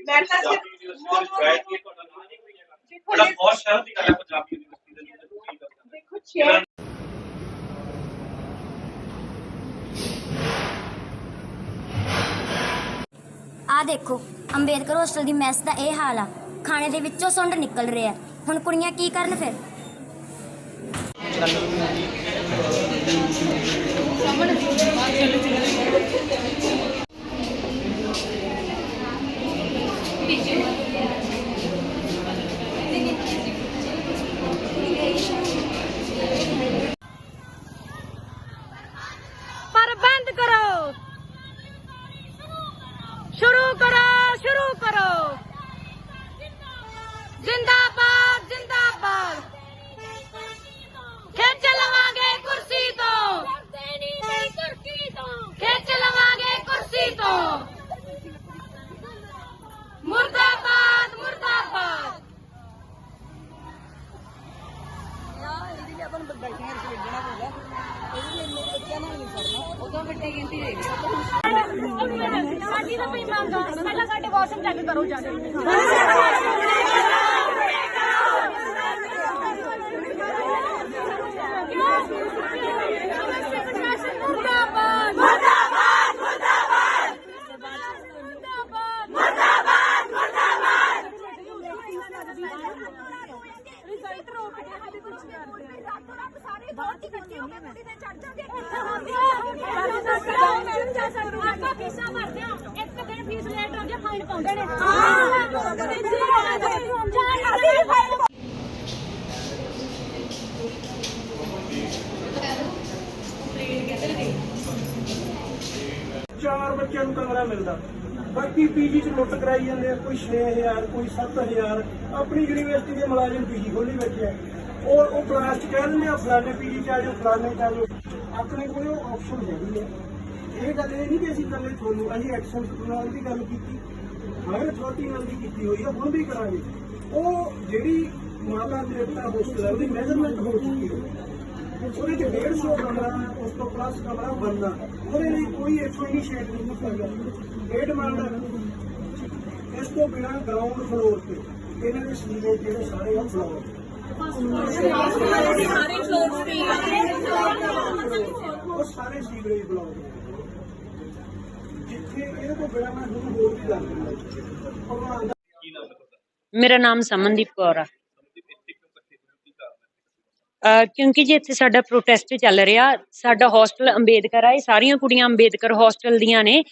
ਮੈਂ ਤਾਂ ਸਿਰਫ ਦੇਖੋ ਬੜਾ ਇਹ- ਬਹੁਤ ਸ਼ਰਮ ਦੀ ਗੱਲ ਹੈ ਪੰਜਾਬ ਯੂਨੀਵਰਸਿਟੀ ਦੇ ਲਈ ਤੁਸੀਂ ਕਰਨਾ ਦੇਖੋ ਚੇਅਰ ਆ ਦੇਖੋ ਅੰਬੇਦਕਰ ਹੋਸਟਲ ਦੀ ਮੈਸ ਦਾ ਇਹ ਹਾਲ ਆ। ਖਾਣੇ ਦੇ ਵਿੱਚੋਂ ਸੁੰਡ ਨਿਕਲ ਰਿਹਾ। ਹੁਣ ਕੁੜੀਆਂ ਕੀ ਕਰਨ ਫਿਰ ਬੰਦ ਕਰੋ ਸ਼ੁਰੂ ਕਰੋ ਸ਼ੁਰੂ ਕਰੋ ਜਿੰਦਾਬਾਦ ਜਿੰਦਾਬਾਦ। ਖਿੱਚ ਲਵਾਂਗੇ ਕੁਰਸੀ ਤੋਂ। ਖਿੱਚ ਲਵਾਂਗੇ ਕੁਰਸੀ ਤੋਂ। ਮੁਰਦਾਬਾਦ ਮੁਰਦਾਬਾਦ। ਸਾਡੀ ਤਾਂ ਪਈ ਮੰਗ ਆ। ਪਹਿਲਾਂ ਸਾਡੇ ਵਾਸ਼ਰੂਮ ਚੈੱਕ ਕਰੋ ਜਾ ਕੇ ਮੁਰਦਾਬਾਦ ਮੁਰਦਾਬਾਦ ਮੁਰਦਾਬਾਦ ਮੁਰਦਾਬਾਦ ਮੁਰਦਾਬਾਦ ਮੁਰਦਾਬਾਦ ਰਿਜ਼ਲਟ ਰੋਕ ਕੇ ਸਾਡੇ ਕੁਝ ਕਰਦੇ ਆ ਰਾਤੋਂ ਰਾਤ ਸਾਰੇ ਬਹੁਤ ਇਕੱਠੇ ਹੋ ਕੇ ਕੁੜੀ ਤੇ ਚੜ ਜਾਂਦੇ ਆਪਾਂ ਫੀਸਾਂ ਭਰਦੇ ਆ ਇੱਕ ਦਿਨ ਫੀਸ ਲੇਟ ਹੋ ਜਾ ਫਾਈਨ ਪਾਉਂਦੇ ਨੇ। ਹਾਂ। ਚਾਰ ਬੱਚਿਆਂ ਨੂੰ ਕਮਰਾ ਮਿਲਦਾ। ਬਾਕੀ ਪੀਜੀ ਚ ਲੁੱਟ ਕਰਾਈ ਜਾਂਦੇ ਆ ਕੋਈ 6000 ਕੋਈ 7000 ਆਪਣੀ ਯੂਨੀਵਰਸਿਟੀ ਦੇ ਮੁਲਾਜ਼ਮ ਪੀਜੀ ਖੋਲੀ ਬੈਠੇ ਆ। ਉਹ ਉਹ ਕਲਾਸ ਕਹਿ ਦਿੰਦੇ ਆ, ਫਲਾਣੇ ਪੀਜੀ ਚ ਆ ਜਾਓ ਫਲਾਣੇ ਚ ਆ ਜਾਓ ਆਪਣੇ ਕੋਲ ਉਹ ਆਪਸ਼ਨ ਹੈਗੀ ਹੈ। ਇਹ ਗੱਲ ਇਹ ਨਹੀਂ ਕਿ ਅਸੀਂ ਇਕੱਲੇ ਤੁਹਾਨੂੰ, ਅਸੀਂ ਐਕਸ਼ਨ ਨਾਲ ਦੀ ਗੱਲ ਕੀਤੀ, ਹਰ ਛੋਟੀ ਨਾਲ ਵੀ ਕੀਤੀ ਹੋਈ ਆ ਹੁਣ ਵੀ ਕਰਾਂਗੇ। ਉਹ ਜਿਹੜੀ ਮਾਤਾ ਦੇਵਤਾ ਹੋਸਟਲ ਹੈ ਮੈਜ਼ਰਮੈਂਟ ਹੋ ਚੁੱਕੀ ਹੈ ਉਹਦੇ ਚ 150 ਕਮਰਾ, ਉਸ ਤੋਂ ਪਲੱਸ ਕਮਰਾ ਬਣਨਾ, ਉਹਦੇ ਲਈ ਕੋਈ ਇੱਥੋਂ ਇਨੀਸ਼ੀਏਟਿਵ ਨਹੀਂ ਕਰਦਾ ਇਹ ਡਿਮਾਂਡ ਹੈ ਇਸ ਤੋਂ ਬਿਨਾਂ ਗਰਾਊਂਡ ਫਲੋਰ ਤੇ ਇਹਨਾਂ ਦੇ ਸੀਵਰੇਜ ਜਿਹੜੇ ਸਾਰੇ ਆ ਫਲੋਰ ਉਹ ਸਾਰੇ ਸੀਵਰੇਜ ਬਲੌਕ ਜਿੱਥੇ ਇਹਦੇ ਤੋਂ ਬਿਨਾਂ ਮੈਂ ਤੁਹਾਨੂੰ ਹੋਰ ਵੀ ਦੱਸ ਦਿੰਦਾ ਭਗਵਾਨ ਦਾ ਕੀ ਨਾਮ ਹੈ ਤੁਹਾਡਾ ਮੇਰਾ ਨਾਮ ਸਮਨਦੀਪ ਕੌਰ ਆ ਸਮਝਦੇ ਇੱਥੇ ਕਿਉਂ ਇਕੱਠੇ ਹੋਏ ਕੀ ਕਾਰਨ ਹੈ ਅਹ ਕਿਉਂਕਿ ਜੀ ਇੱਥੇ ਸਾਡਾ ਪ੍ਰੋਟੈਸਟ ਚੱਲ ਰਿਹਾ ਸਾਡਾ ਹੋਸਟਲ ਅੰਬੇਦਕਰ ਆ ਇਹ ਸਾਰੀਆਂ ਕੁੜੀਆਂ ਅੰਬੇਦਕਰ ਹੋਸਟਲ ਦੀਆਂ ਨੇ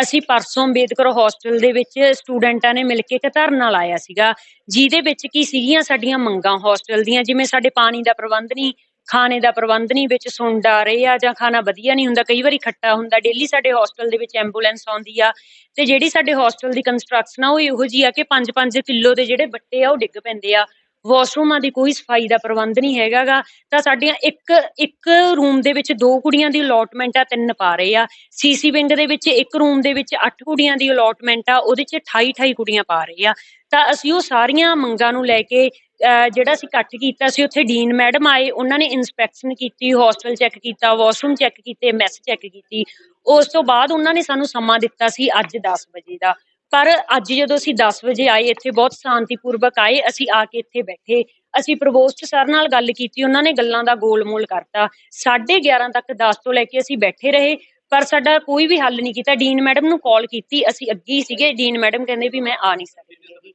ਅਸੀਂ ਪਰਸੋਂ ਅੰਬੇਦਕਰ ਹੋਸਟਲ ਦੇ ਵਿੱਚ ਸਟੂਡੈਂਟਾਂ ਨੇ ਮਿਲ ਕੇ ਇੱਕ ਧਰਨਾ ਲਾਇਆ ਸੀਗਾ, ਜਿਹਦੇ ਵਿੱਚ ਕੀ ਸੀਗੀਆਂ ਸਾਡੀਆਂ ਮੰਗਾਂ ਹੋਸਟਲ ਦੀਆਂ, ਜਿਵੇਂ ਸਾਡੇ ਪਾਣੀ ਦਾ ਪ੍ਰਬੰਧ ਨਹੀਂ, ਖਾਣੇ ਦਾ ਪ੍ਰਬੰਧ ਨਹੀਂ, ਵਿੱਚ ਸੁੰਡ ਆ ਰਹੇ ਆ ਜਾਂ ਖਾਣਾ ਵਧੀਆ ਨਹੀਂ ਹੁੰਦਾ, ਕਈ ਵਾਰੀ ਖੱਟਾ ਹੁੰਦਾ ਡੇਲੀ ਸਾਡੇ ਹੋਸਟਲ ਦੇ ਵਿੱਚ ਐਂਬੂਲੈਂਸ ਆਉਂਦੀ ਆ, ਤੇ ਜਿਹੜੀ ਸਾਡੇ ਹੋਸਟਲ ਦੀ ਕੰਸਟਰਕਸ਼ਨ ਆ, ਉਹ ਇਹੋ ਜੀ ਆ ਕਿ 5-5 ਕਿਲੋ ਦੇ ਜਿਹੜੇ ਬੱਟੇ ਆ, ਉਹ ਡਿੱਗ ਪੈਂਦੇ ਆ। ਵਾਸ਼ਰੂਮਾਂ ਦੀ ਕੋਈ ਸਫ਼ਾਈ ਦਾ ਪ੍ਰਬੰਧ ਨਹੀਂ ਹੈਗਾਗਾ। ਤਾਂ ਸਾਡੀਆਂ ਇੱਕ ਇੱਕ ਰੂਮ ਦੇ ਵਿੱਚ ਦੋ ਕੁੜੀਆਂ ਦੀ ਅਲੋਟਮੈਂਟ ਆ, ਤਿੰਨ ਪਾ ਰਹੇ ਆ ਸੀਸੀ ਵਿੰਗ ਦੇ ਵਿੱਚ ਇੱਕ ਰੂਮ ਦੇ ਵਿੱਚ 8 ਕੁੜੀਆਂ ਦੀ ਅਲੋਟਮੈਂਟ ਆ, ਉਹਦੇ 'ਚ 28 28 ਕੁੜੀਆਂ ਪਾ ਰਹੇ ਆ। ਤਾਂ ਅਸੀਂ ਉਹ ਸਾਰੀਆਂ ਮੰਗਾਂ ਨੂੰ ਲੈ ਕੇ ਅਹ ਜਿਹੜਾ ਅਸੀਂ ਇਕੱਠ ਕੀਤਾ ਸੀ ਉੱਥੇ ਡੀਨ ਮੈਡਮ ਆਏ, ਉਹਨਾਂ ਨੇ ਇਨਸਪੈਕਸ਼ਨ ਕੀਤੀ ਹੋਸਟਲ ਚੈੱਕ ਕੀਤਾ, ਵਾਸ਼ਰੂਮ ਚੈੱਕ ਕੀਤੇ ਮੈਸ ਚੈੱਕ ਕੀਤੀ। ਉਸ ਤੋਂ ਬਾਅਦ ਉਹਨਾਂ ਨੇ ਸਾਨੂੰ ਸਮਾਂ ਦਿੱਤਾ ਸੀ ਅੱਜ 10 ਵਜੇ ਦਾ। ਪਰ ਅੱਜ ਜਦੋਂ ਅਸੀਂ 10 ਵਜੇ ਆਏ, ਇੱਥੇ ਬਹੁਤ ਸ਼ਾਂਤੀਪੂਰਵਕ ਆਏ, ਅਸੀਂ ਆ ਕੇ ਇੱਥੇ ਬੈਠੇ। ਅਸੀਂ ਪ੍ਰਵੋਸਟ ਸਰ ਨਾਲ ਗੱਲ ਕੀਤੀ, ਉਹਨਾਂ ਨੇ ਗੱਲਾਂ ਦਾ ਗੋਲਮੋਲ ਕਰਤਾ। 11:30 ਤੱਕ 10 ਤੋਂ ਲੈ ਕੇ ਅਸੀਂ ਬੈਠੇ ਰਹੇ, ਪਰ ਸਾਡਾ ਕੋਈ ਵੀ ਹੱਲ ਨਹੀਂ ਕੀਤਾ। ਡੀਨ ਮੈਡਮ ਨੂੰ ਕਾਲ ਕੀਤੀ, ਅਸੀਂ ਅੱਗੇ ਹੀ ਸੀਗੇ। ਡੀਨ ਮੈਡਮ ਕਹਿੰਦੇ ਵੀ ਮੈਂ ਆ ਨਹੀਂ ਸਕਦੀ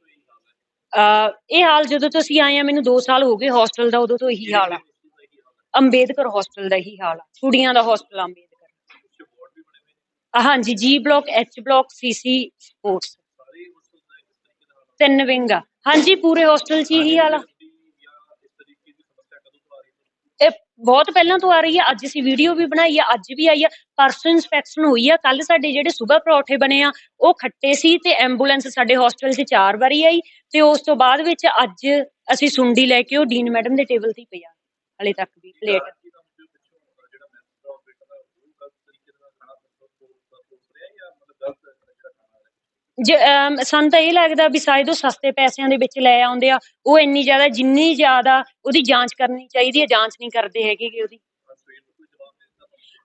ਇਹ ਹਾਲ ਜਦੋਂ ਤੋਂ ਅਸੀਂ ਆਏ ਆ ਮੈਨੂੰ 2 ਸਾਲ ਹੋ ਗਏ ਹੋਸਟਲ ਦਾ, ਉਦੋਂ ਤੋਂ ਇਹੀ ਹਾਲ ਆ। ਅੰਬੇਦਕਰ ਹੋਸਟਲ ਦਾ ਇਹੀ ਹਾਲ ਆ। ਕੁੜੀਆਂ ਦਾ ਹੋਸਟਲ ਅੰਬੇਦਕਰ। ਹਾਂਜੀ G block H block CC sports ਤਿੰਨ ਵਿੰਗ ਆ। ਹਾਂਜੀ, ਪੂਰੇ ਹੋਸਟਲ 'ਚ ਇਹੀ ਹਾਲ ਆ। ਇਹ ਬਹੁਤ ਪਹਿਲਾਂ ਤੋਂ ਆ ਰਹੀ ਹੈ ਅੱਜ ਅਸੀਂ ਵੀਡੀਓ ਵੀ ਬਣਾਈ ਆ, ਅੱਜ ਵੀ ਆਈ ਆ। ਪਰਸੋਂ ਇਨਸਪੈਕਸ਼ਨ ਹੋਈ ਆ। ਕੱਲ ਸਾਡੇ ਜਿਹੜੇ ਸਵੇਰ ਪਰੌਠੇ ਬਣੇ ਆ, ਉਹ ਖੱਟੇ ਸੀ ਤੇ ਐਂਬੂਲੈਂਸ ਸਾਡੇ ਹੋਸਟਲ 'ਚ ਚਾਰ ਵਾਰੀ ਆਈ ਤੇ ਉਸ ਤੋਂ ਬਾਅਦ ਵਿੱਚ ਅੱਜ ਅਸੀਂ ਸੁੰਡੀ ਲੈ ਕੇ ਉਹ ਡੀਨ ਮੈਡਮ ਦੇ ਟੇਬਲ ਤੇ ਹੀ ਪਿਆ ਹਲੇ ਤੱਕ ਵੀ ਪਲੇਟ ਸਾਨੂੰ ਤਾਂ ਇਹ ਲੱਗਦਾ ਵੀ ਸ਼ਾਇਦ ਉਹ ਸਸਤੇ ਪੈਸਿਆਂ ਦੇ ਵਿੱਚ ਲੈ ਆਉਂਦੇ ਆ, ਉਹ ਇੰਨੀ ਜ਼ਿਆਦਾ, ਜਿੰਨੀ ਜ਼ਿਆਦਾ ਉਹਦੀ ਜਾਂਚ ਕਰਨੀ ਚਾਹੀਦੀ ਹੈ, ਜਾਂਚ ਨਹੀਂ ਕਰਦੇ ਹੈਗੇ ਗੇ ਉਹਦੀ।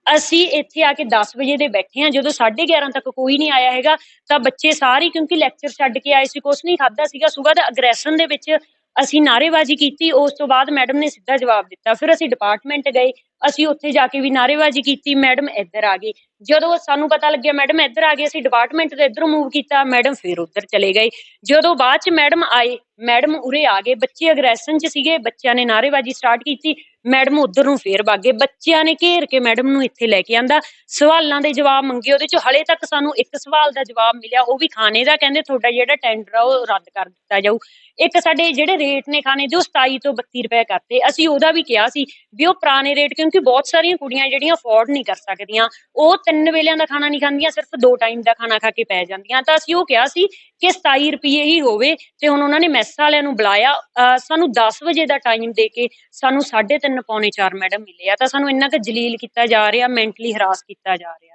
ਅਸੀਂ ਇੱਥੇ ਆ ਕੇ 10 ਵਜੇ ਦੇ ਬੈਠੇ ਆ ਜਦੋਂ 11:30 ਤੱਕ ਕੋਈ ਨਹੀਂ ਆਇਆ ਹੈਗਾ, ਤਾਂ ਬੱਚੇ ਸਾਰੇ, ਕਿਉਂਕਿ ਲੈਕਚਰ ਛੱਡ ਕੇ ਆਏ ਸੀ, ਕੁਛ ਨਹੀਂ ਖਾਦਾ ਸੀਗਾ, ਸਵੇਰ ਦਾ ਅਗਰੈਸ਼ਨ ਦੇ ਵਿੱਚ ਅਸੀਂ ਨਾਅਰੇਬਾਜ਼ੀ ਕੀਤੀ, ਉਸ ਤੋਂ ਬਾਅਦ ਮੈਡਮ ਨੇ ਸਿੱਧਾ ਜਵਾਬ ਦਿੱਤਾ, ਫਿਰ ਅਸੀਂ ਡਿਪਾਰਟਮੈਂਟ ਗਏ ਅਸੀਂ ਉੱਥੇ ਜਾ ਕੇ ਵੀ ਨਾਅਰੇਬਾਜ਼ੀ ਕੀਤੀ, ਮੈਡਮ ਇੱਧਰ ਆ ਗਈ। ਜਦੋਂ ਸਾਨੂੰ ਪਤਾ ਲੱਗਿਆ, ਮੈਡਮ ਇੱਧਰ ਆ ਗਏ ਅਸੀਂ ਡਿਪਾਰਟਮੈਂਟ ਤੋਂ ਇੱਧਰ ਮੂਵ ਕੀਤਾ, ਮੈਡਮ ਫਿਰ ਉੱਧਰ ਚਲੇ ਗਏ। ਜਦੋਂ ਬਾਅਦ ਚ ਮੈਡਮ ਆਏ, ਮੈਡਮ ਉਰੇ ਆ ਗਏ, ਬੱਚੇ ਅਗਰੈਸ਼ਨ ਚ ਸੀਗੇ, ਬੱਚਿਆਂ ਨੇ ਨਾਅਰੇਬਾਜ਼ੀ ਸਟਾਰਟ ਕੀਤੀ, ਮੈਡਮ ਉਧਰ ਨੂੰ ਫੇਰ ਭਾਗੇ ਬੱਚਿਆਂ ਨੇ ਘੇਰ ਕੇ ਮੈਡਮ ਨੂੰ ਇੱਥੇ ਲੈ ਕੇ ਆਂਦਾ। ਸਵਾਲਾਂ ਦੇ ਜਵਾਬ ਮੰਗੇ, ਉਹਦੇ ਚ ਹਲੇ ਤੱਕ ਸਾਨੂੰ ਇੱਕ ਸਵਾਲ ਦਾ ਜਵਾਬ ਮਿਲਿਆ, ਉਹ ਵੀ ਖਾਣੇ ਦਾ, ਕਹਿੰਦੇ ਤੁਹਾਡਾ ਜਿਹੜਾ ਟੈਂਡਰ ਆ, ਉਹ ਰੱਦ ਕਰ ਦਿੱਤਾ ਜਾਊ। ਇੱਕ ਸਾਡੇ ਜਿਹੜੇ ਰੇਟ ਨੇ ਖਾਣੇ ਦੇ ਉਹ 27 ਤੋਂ 32 ਰੁਪਏ ਕਰਤੇ, ਅਸੀਂ ਉਹਦਾ ਵੀ ਕਿਹਾ ਸੀ ਵੀ ਉਹ ਪੁਰਾਣੇ ਰੇਟ ਕਿਉਂਕਿ ਬਹੁਤ ਸਾਰੀਆਂ ਕੁੜੀਆਂ ਜਿਹੜੀਆਂ ਅਫੋਰਡ ਨਹੀਂ ਕਰ ਸਕਦੀਆਂ, ਉਹ ਤਿੰਨ ਵੇਲਿਆਂ ਦਾ ਖਾਣਾ ਨਹੀਂ ਖਾਂਦੀਆਂ, ਸਿਰਫ ਦੋ ਟਾਈਮ ਦਾ ਖਾਣਾ ਖਾ ਕੇ ਪੈ ਜਾਂਦੀਆਂ। ਤਾਂ ਅਸੀਂ ਉਹ ਕਿਹਾ ਸੀ ਕਿ 27 ਰੁਪਏ ਹੀ ਹੋਵੇ ਤੇ ਹੁਣ ਉਹਨਾਂ ਨੇ ਮੈਸ ਵਾਲਿਆਂ ਨੂੰ ਬੁਲਾਇਆ। ਸਾਨੂੰ 10 ਵਜੇ ਦਾ ਟਾਈਮ ਦੇ ਕੇ ਸਾਨੂੰ 3:30 ਪੌਣੇ 4 ਮੈਡਮ ਮਿਲੇ ਆ। ਤਾਂ ਸਾਨੂੰ ਇੰਨਾ ਕੁ ਜਲੀਲ ਕੀਤਾ ਜਾ ਰਿਹਾ ਮੈਂਟਲੀ ਹਰਾਸ ਕੀਤਾ ਜਾ ਰਿਹਾ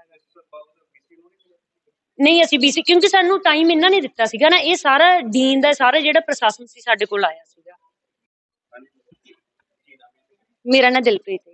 ਨਹੀਂ, ਅਸੀਂ ਬੀਸੀ ਕਿਉਂਕਿ ਸਾਨੂੰ ਟਾਈਮ ਇਹਨਾਂ ਨੇ ਦਿੱਤਾ ਸੀਗਾ ਨਾ। ਇਹ ਸਾਰਾ ਡੀਨ ਦਾ, ਸਾਰਾ ਜਿਹੜਾ ਪ੍ਰਸ਼ਾਸਨ ਸੀ ਸਾਡੇ ਕੋਲ ਆਇਆ ਸੀਗਾ। ਮੇਰਾ ਨਾਂ ਦਿਲਪ੍ਰੀਤ ਹੈ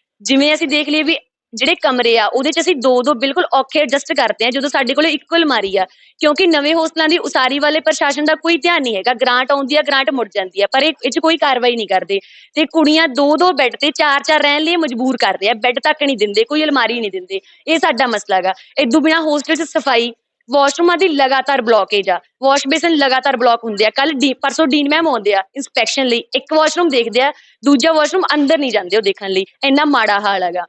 ਜਿਵੇਂ ਅਸੀਂ ਦੇਖ ਲਈਏ ਵੀ ਜਿਹੜੇ ਕਮਰੇ ਆ, ਉਹਦੇ ਚ ਅਸੀਂ ਦੋ ਦੋ ਬਿਲਕੁਲ ਔਖੇ ਐਡਜਸਟ ਕਰਦੇ ਆ ਜਦੋਂ ਸਾਡੇ ਕੋਲ ਇੱਕੋ ਅਲਮਾਰੀ ਆ। ਕਿਉਂਕਿ ਨਵੇਂ ਹੋਸਟਲਾਂ ਦੀ ਉਸਾਰੀ ਵਾਲੇ ਪ੍ਰਸ਼ਾਸਨ ਦਾ ਕੋਈ ਧਿਆਨ ਨਹੀਂ ਹੈਗਾ। ਗ੍ਰਾਂਟ ਆਉਂਦੀ ਆ, ਗ੍ਰਾਂਟ ਮੁੜ ਜਾਂਦੀ ਆ, ਪਰ ਇਹ ਚ ਕੋਈ ਕਾਰਵਾਈ ਨਹੀਂ ਕਰਦੇ। ਤੇ ਕੁੜੀਆਂ ਦੋ ਦੋ ਬੈੱਡ ਤੇ ਚਾਰ ਚਾਰ ਰਹਿਣ ਲਈ ਮਜਬੂਰ ਕਰਦੇ ਆ। ਬੈੱਡ ਤੱਕ ਨਹੀਂ ਦਿੰਦੇ, ਕੋਈ ਅਲਮਾਰੀ ਨਹੀਂ ਦਿੰਦੇ। ਇਹ ਸਾਡਾ ਮਸਲਾ ਹੈਗਾ। ਇਦੋਂ ਬਿਨਾ ਹੋਸਟਲ ਚ ਸਫ਼ਾਈ ਵਾਸ਼ਰੂਮਾਂ ਦੀ ਲਗਾਤਾਰ ਬਲੌਕੇਜ ਆ। ਵਾਸ਼ ਬੇਸਨ ਲਗਾਤਾਰ ਬਲੌਕ ਹੁੰਦੇ ਆ। ਕੱਲ ਪਰਸੋਂ ਡੀਨ ਮੈਮ ਆਉਂਦੇ ਆ ਇਨਸਪੈਕਸ਼ਨ ਲਈ। ਇੱਕ ਵਾਸ਼ਰੂਮ ਦੇਖਦੇ ਆ, ਦੂਜਾ ਵਾਸ਼ਰੂਮ ਅੰਦਰ ਨਹੀਂ ਜਾਂਦੇ ਉਹ ਦੇਖਣ ਲਈ। ਇੰਨਾ ਮਾੜਾ ਹਾਲ ਹੈਗਾ।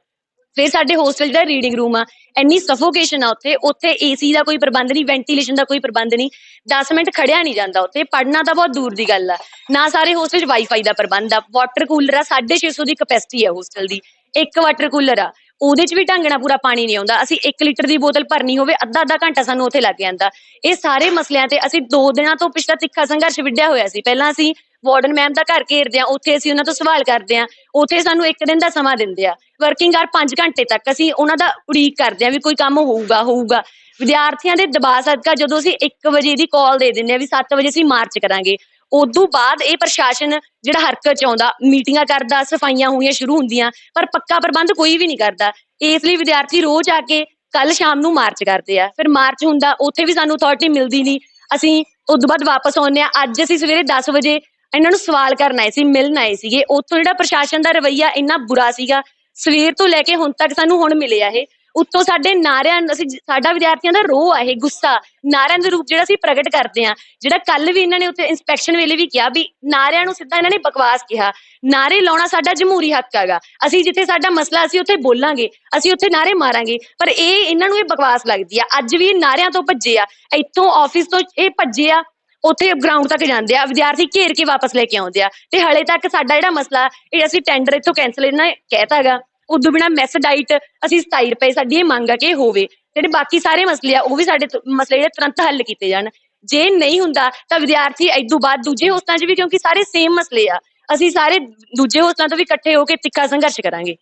ਫਿਰ ਸਾਡੇ ਹੋਸਟਲ ਜਿਹੜਾ ਰੀਡਿੰਗ ਰੂਮ ਆ, ਇੰਨੀ ਸਫੋਕੇਸ਼ਨ ਆ ਉੱਥੇ। ਉੱਥੇ ਏਸੀ ਦਾ ਕੋਈ ਪ੍ਰਬੰਧ ਨਹੀਂ ਵੈਂਟੀਲੇਸ਼ਨ ਦਾ ਕੋਈ ਪ੍ਰਬੰਧ ਨਹੀਂ। 10 ਮਿੰਟ ਖੜਿਆ ਨਹੀਂ ਜਾਂਦਾ ਉੱਥੇ। ਪੜਨਾ ਤਾਂ ਬਹੁਤ ਦੂਰ ਦੀ ਗੱਲ ਆ। ਨਾ ਸਾਰੇ ਹੋਸਟਲ 'ਚ ਵਾਈਫਾਈ ਦਾ ਪ੍ਰਬੰਧ ਆ। ਵਾਟਰ ਕੂਲਰ ਆ 650 ਦੀ ਕਪੈਸਿਟੀ ਆ ਹੋਸਟਲ ਦੀ। ਇੱਕ ਵਾਟਰ ਕੂਲਰ ਆ। ਉਹਦੇ 'ਚ ਵੀ ਢੰਗ ਨਾਲ ਪੂਰਾ ਪਾਣੀ ਨਹੀਂ ਆਉਂਦਾ। ਅਸੀਂ 1 ਲੀਟਰ ਦੀ ਬੋਤਲ ਭਰਨੀ ਹੋਵੇ, ਅੱਧਾ ਅੱਧਾ ਘੰਟਾ ਸਾਨੂੰ ਉੱਥੇ ਲੱਗ ਜਾਂਦਾ। ਇਹ ਸਾਰੇ ਮਸਲਿਆਂ ਤੇ ਅਸੀਂ 2 ਦਿਨਾਂ ਤੋਂ ਪਿਛਲਾ ਤਿੱਖਾ ਸੰਘਰਸ਼ ਵਿੱਢਿਆ ਹੋਇਆ ਸੀ। ਪਹਿਲਾਂ ਅਸੀਂ ਵਾਰਡਨ ਮੈਮ ਦਾ ਘਰ ਘੇਰਦੇ ਆ ਉੱਥੇ ਅਸੀਂ ਉਹਨਾਂ ਤੋਂ ਸਵਾਲ ਕਰਦੇ ਆ ਉੱਥੇ ਸਾਨੂੰ ਇੱਕ ਦਿਨ ਦਾ ਸਮਾਂ ਦਿੰਦੇ ਆ। ਵਰਕਿੰਗ ਆਰ 5 ਘੰਟੇ ਤੱਕ ਅਸੀਂ ਉਹਨਾਂ ਦਾ ਉਡੀਕ ਕਰਦੇ ਆ ਵੀ ਕੋਈ ਕੰਮ ਹੋਊਗਾ ਹੋਊਗਾ। ਵਿਦਿਆਰਥੀਆਂ ਦੇ ਦਬਾਅ ਸਦਕਾ ਜਦੋਂ ਅਸੀਂ 1 ਵਜੇ ਦੀ ਕਾਲ ਦੇ ਦਿੰਦੇ ਆ ਵੀ 7 ਵਜੇ ਅਸੀਂ ਮਾਰਚ ਕਰਾਂਗੇ। ਉਦੋਂ ਬਾਅਦ ਇਹ ਪ੍ਰਸ਼ਾਸਨ ਜਿਹੜਾ ਹਰਕਤ ਚ ਆਉਂਦਾ, ਮੀਟਿੰਗਾਂ ਕਰਦਾ, ਸਫਾਈਆਂ ਹੋਣੀਆਂ ਸ਼ੁਰੂ ਹੁੰਦੀਆਂ, ਪਰ ਪੱਕਾ ਪ੍ਰਬੰਧ ਕੋਈ ਵੀ ਨਹੀਂ ਕਰਦਾ। ਇਸ ਲਈ ਵਿਦਿਆਰਥੀ ਰੋਜ਼ ਆ ਕੇ ਕੱਲ ਸ਼ਾਮ ਨੂੰ ਮਾਰਚ ਕਰਦੇ ਆ। ਫਿਰ ਮਾਰਚ ਹੁੰਦਾ, ਉੱਥੇ ਵੀ ਸਾਨੂੰ ਅਥਾਰਟੀ ਮਿਲਦੀ ਨਹੀਂ। ਅਸੀਂ ਉਦੋਂ ਬਾਅਦ ਵਾਪਸ ਆਉਂਦੇ ਆ ਅੱਜ ਅਸੀਂ ਸਵੇਰੇ 10 ਵਜੇ ਇਹਨਾਂ ਨੂੰ ਸਵਾਲ ਕਰਨ ਆਏ ਸੀ, ਮਿਲਣ ਆਏ ਸੀਗੇ। ਉੱਥੋਂ ਜਿਹੜਾ ਪ੍ਰਸ਼ਾਸਨ ਦਾ ਰਵੱਈਆ ਇੰਨਾ ਬੁਰਾ ਸੀਗਾ, ਸਵੇਰ ਤੋਂ ਲੈ ਕੇ ਹੁਣ ਤੱਕ ਸਾਨੂੰ ਹੁਣ ਮਿਲਿਆ ਇਹ। ਉੱਤੋਂ ਸਾਡੇ ਨਾਰਿਆਂ, ਅਸੀਂ ਸਾਡਾ ਵਿਦਿਆਰਥੀਆਂ ਦਾ ਰੋਹ ਆ ਇਹ ਗੁੱਸਾ। ਨਾਰਿਆਂ ਦੇ ਰੂਪ ਜਿਹੜਾ ਅਸੀਂ ਪ੍ਰਗਟ ਕਰਦੇ ਆ ਜਿਹੜਾ ਕੱਲ ਵੀ ਇਹਨਾਂ ਨੇ ਉੱਥੇ ਇਨਸਪੈਕਸ਼ਨ ਵੇਲੇ ਵੀ ਕਿਹਾ ਵੀ ਨਾਰਿਆਂ ਨੂੰ ਸਿੱਧਾ ਇਹਨਾਂ ਨੇ ਬਕਵਾਸ ਕਿਹਾ। ਨਾਰੇ ਲਾਉਣਾ ਸਾਡਾ ਜਮਹੂਰੀ ਹੱਕ ਹੈਗਾ। ਅਸੀਂ ਜਿੱਥੇ ਸਾਡਾ ਮਸਲਾ, ਅਸੀਂ ਉੱਥੇ ਬੋਲਾਂਗੇ। ਅਸੀਂ ਉੱਥੇ ਨਾਰੇ ਮਾਰਾਂਗੇ। ਪਰ ਇਹ, ਇਹਨਾਂ ਨੂੰ ਇਹ ਬਕਵਾਸ ਲੱਗਦੀ ਆ। ਅੱਜ ਵੀ ਇਹ ਨਾਰਿਆਂ ਤੋਂ ਭੱਜੇ ਆ। ਇੱਥੋਂ ਆਫਿਸ ਤੋਂ ਇਹ ਭੱਜੇ ਆ। ਉੱਥੇ ਗਰਾਊਂਡ ਤੱਕ ਜਾਂਦੇ ਆ। ਵਿਦਿਆਰਥੀ ਘੇਰ ਕੇ ਵਾਪਸ ਲੈ ਕੇ ਆਉਂਦੇ ਆ। ਤੇ ਹਲੇ ਤੱਕ ਸਾਡਾ ਜਿਹੜਾ ਮਸਲਾ, ਇਹ ਅਸੀਂ ਟੈਂਡਰ ਇੱਥੋਂ ਕੈਨਸਲ ਇਹਨਾਂ ਨੇ ਕਹਿਤਾ ਹੈਗਾ। ਉਦੋਂ ਬਿਨਾ ਮੈਸ ਡਾਈਟ ਅਸੀਂ 27 ਰੁਪਏ ਸਾਡੀ ਇਹ ਮੰਗ ਆ ਕਿ ਹੋਵੇ। ਜਿਹੜੇ ਬਾਕੀ ਸਾਰੇ ਮਸਲੇ ਆ ਉਹ ਵੀ ਸਾਡੇ ਮਸਲੇ ਜਿਹੜੇ ਤੁਰੰਤ ਹੱਲ ਕੀਤੇ ਜਾਣ। ਜੇ ਨਹੀਂ ਹੁੰਦਾ ਤਾਂ ਵਿਦਿਆਰਥੀ ਇਦੋਂ ਬਾਅਦ ਦੂਜੇ ਹੋਸਟਾਂ 'ਚ ਵੀ ਕਿਉਂਕਿ ਸਾਰੇ ਸੇਮ ਮਸਲੇ ਆ ਅਸੀਂ ਸਾਰੇ ਦੂਜੇ ਹੋਸਟਾਂ ਤੋਂ ਵੀ ਇਕੱਠੇ ਹੋ ਕੇ ਤਿੱਖਾ ਸੰਘਰਸ਼ ਕਰਾਂਗੇ।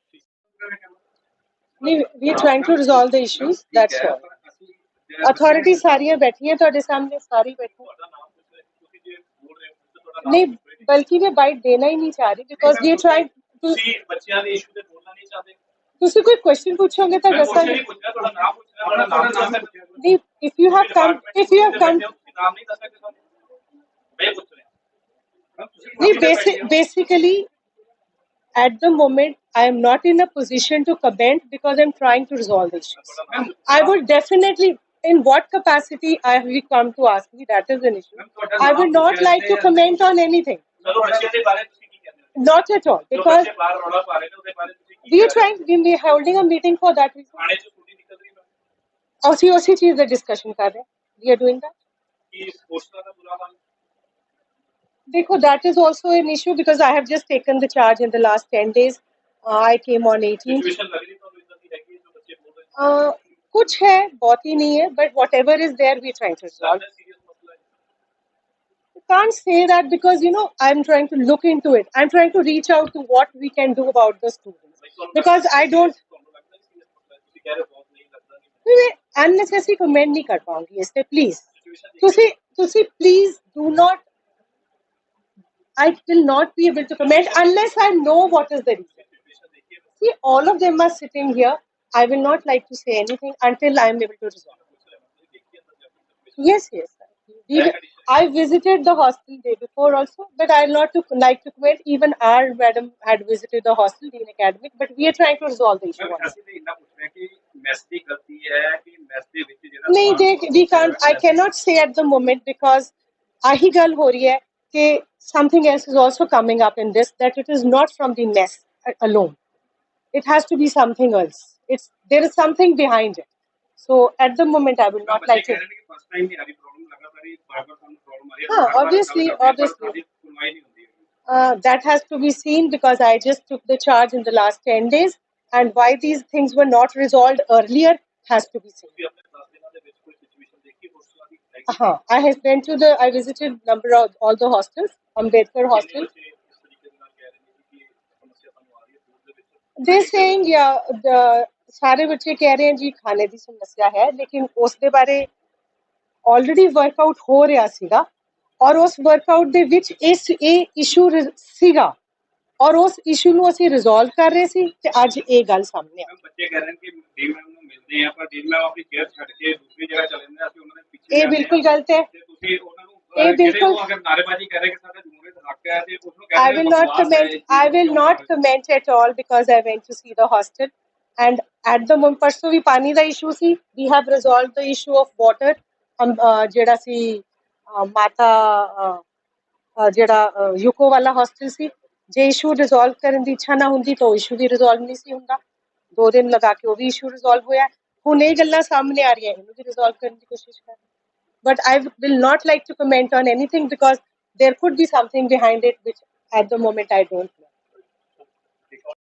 ਨਹੀਂ we trying to resolve the issues that's all authority ਸਾਰੀਆਂ ਬੈਠੀਆਂ ਤੁਹਾਡੇ ਸਾਹਮਣੇ ਸਾਰੀ ਬੈਠੀ ਨਹੀਂ। ਬਲਕਿ ਮੈਂ ਬਾਈਟ ਦੇਣਾ ਹੀ ਨਹੀਂ ਚਾਹ ਰਹੀ because we are trying to ਬੱਚਿਆਂ ਦੇ ਇਸ਼ੂ उससे कोई क्वेश्चन पूछोगे If you have come, you have come if you at the moment i am not in a position to comment because i'm trying to resolve issues i would definitely in what capacity i have you come to ask me that is an issue. i would not like to comment on anything. ਚਲੋ ਬੱਚੇ ਦੇ ਬਾਰੇ ਤੁਸੀਂ ਕੀ ਕਹਿੰਦੇ ਹੋ Not at all. ਜੋ Because ਬੱਚੇ ਬਾਹਰ ਰੌਲਾ ਪਾ ਰਹੇ ਨੇ ਉਹਦੇ ਬਾਰੇ ਤੁਸੀਂ ਕੀ we are ਕਹਿ ਰਹੇ ਹੋ? trying, we are holding a meeting for that reason. ਥਾਣੇ ਚ ਛੁੱਟੀ ਨਿਕਲ ਰਹੀ ਹੈ ਅਸੀਂ ਉਸੇ ਚੀਜ਼ ਦਾ discussion ਕਰ ਰਹੇ ਹਾਂ. We are doing that. ਕਿ ਹੋਸਟਲਾਂ ਦਾ ਬੁਰਾ ਹਾਲ Dekho, that is also an issue because I have just taken the charge in the last 10 days. Uh, I came on 18th. Situation ਲੱਗ ਰਹੀ ਤੁਹਾਨੂੰ ਇਦਾਂ ਦੀ ਹੈਗੀ ਹੈ ਜੋ ਬੱਚੇ ਬੋਲ ਰਹੇ ਨੇ Uh, can't say that because you know I'm trying to look into it. I'm trying to reach out to what we can do about the students because I don't. Unnecessary comment nahi kar paungi is please. Tusi, tusi, please do not. I will not be able to comment unless I know what is the reason. See, all of them are sitting here. I will not like to say anything until I am able to resolve. Yes, yes, I visited the hostel day before also, but I'll not like to quit. Even our madam had visited the hostel, in academy. but we are trying to resolve the issue. No, we, we can't. I cannot say at the moment because something else is also coming up in this that it is not from the mess alone. It has to be something else. It's There is something behind it. So at the moment, I will not like to. First time ਹੀ ਆ ਰਹੀ problem ਲਗਾਤਾਰ ਹੀ ਬਾਰ ਬਾਰ ਸਾਨੂੰ problem ਆ ਰਹੀ ਹੈ ਹਾਂ, ਬਾਰ-ਬਾਰ ਗੱਲ obviously, ਕਰਦੇ ਹਾਂ, ਪਰ obviously. ਸਾਡੀ ਸੁਣਵਾਈ ਨਹੀਂ ਹੁੰਦੀ ਹੈਗੀ। uh, that has to be seen because I just took the charge in the last 10 days and why these things were not resolved earlier has to be seen ਤੁਸੀਂ ਆਪਣੇ 10 ਦਿਨਾਂ ਦੇ ਵਿੱਚ ਕੋਈ ਸਿਚੁਏਸ਼ਨ ਦੇਖੀ ਹੋਸਟਲਾਂ ਦੀ ਹੈਗੀ? uh-huh. I have been to the I visited number of all the hostels Ambedkar ਕਿੰਨੇ hostel ਬੱਚੇ ਇਸ ਤਰੀਕੇ ਦੇ ਨਾਲ ਕਹਿ ਰਹੇ ਨੇ ਕਿ ਇਹ ਸਮੱਸਿਆ ਸਾਨੂੰ ਆ ਰਹੀ ਹੈ ਸਕੂਲ ਦੇ ਵਿੱਚ ਦੇ ਸੇਇੰਗ ਯਾ ਸਾਰੇ ਬੱਚੇ ਕਹਿ ਰਹੇ ਹਨ ਜੀ ਖਾਣੇ ਦੀ ਸਮੱਸਿਆ ਹੈ ਲੇਕਿਨ ਉਸ ਦੇ ਬਾਰੇ ਆਲਰੇਡੀ ਵਰਕਆਊਟ ਹੋ ਰਿਹਾ ਸੀਗਾ ਔਰ ਉਸ ਵਰਕਆਊਟ ਦੇ ਵਿੱਚ ਇਸ ਇਹ ਇਸ਼ੂ ਸੀਗਾ ਔਰ ਉਸ ਇਸ਼ੂ ਨੂੰ ਅਸੀਂ ਰਿਜ਼ੋਲਵ ਕਰ ਰਹੇ ਸੀ ਤੇ ਅੱਜ ਇਹ ਗੱਲ ਸਾਹਮਣੇ ਆ ਬੱਚੇ ਕਹਿ ਰਹੇ ਕਿ ਡੀ ਮੈਮ ਨੂੰ ਮਿਲਦੇ ਆ ਪਰ ਡੀ ਮੈਮ ਆਪਣੀ ਕੇਅਰ ਛੱਡ ਕੇ ਦੂਸਰੀ ਜਗ੍ਹਾ ਚਲੇ ਜਾਂਦੇ ਆ ਅਸੀਂ ਉਹਨਾਂ ਦੇ ਪਿੱਛੇ ਇਹ ਬਿਲਕੁਲ। ਗਲਤ ਹੈ ਤੁਸੀਂ ਉਹਨਾਂ ਨੂੰ ਇਹ ਬਿਲਕੁਲ- ਅਗਰ ਨਾਰੇਬਾਜ਼ੀ ਕਰ ਰਹੇ ਕਿ ਸਾਡਾ ਜਮਹੂਰੀਅਤ ਦਾ ਹੱਕ ਹੈ ਤੇ ਉਸ ਨੂੰ I ਕਹਿੰਦੇ will not comment. I will not comment at all because I went to see the hostel. And at the moment, ਪਰਸੋਂ ਵੀ ਪਾਣੀ ਦਾ ਇਸ਼ੂ ਸੀ resolved the issue of water um, uh, ਜਿਹੜਾ ਸੀ ਮਾਤਾ ਜਿਹੜਾ ਯੂਕੋ ਵਾਲਾ ਹੌਸਟਲ ਸੀ ਜੇ ਇਸ਼ੂ ਰਿਜ਼ੋਲਵ ਕਰਨ ਦੀ ਇੱਛਾ ਨਾ ਹੁੰਦੀ ਤਾਂ ਇਸ਼ੂ ਵੀ ਰਿਜ਼ੋਲਵ ਨਹੀਂ ਸੀ ਹੁੰਦਾ ਦੋ ਦਿਨ ਲਗਾ ਕੇ ਉਹ ਵੀ ਇਸ਼ੂ ਰਿਜ਼ੋਲਵ ਹੋਇਆ ਹੁਣ ਇਹ ਗੱਲਾਂ ਸਾਹਮਣੇ ਆ ਰਹੀਆਂ ਇਹਨੂੰ ਵੀ ਰਿਜ਼ੋਲਵ ਕਰਨ ਦੀ ਕੋਸ਼ਿਸ਼ ਕਰ but I will not like to comment on anything because there could be something behind it which at the moment I don't know.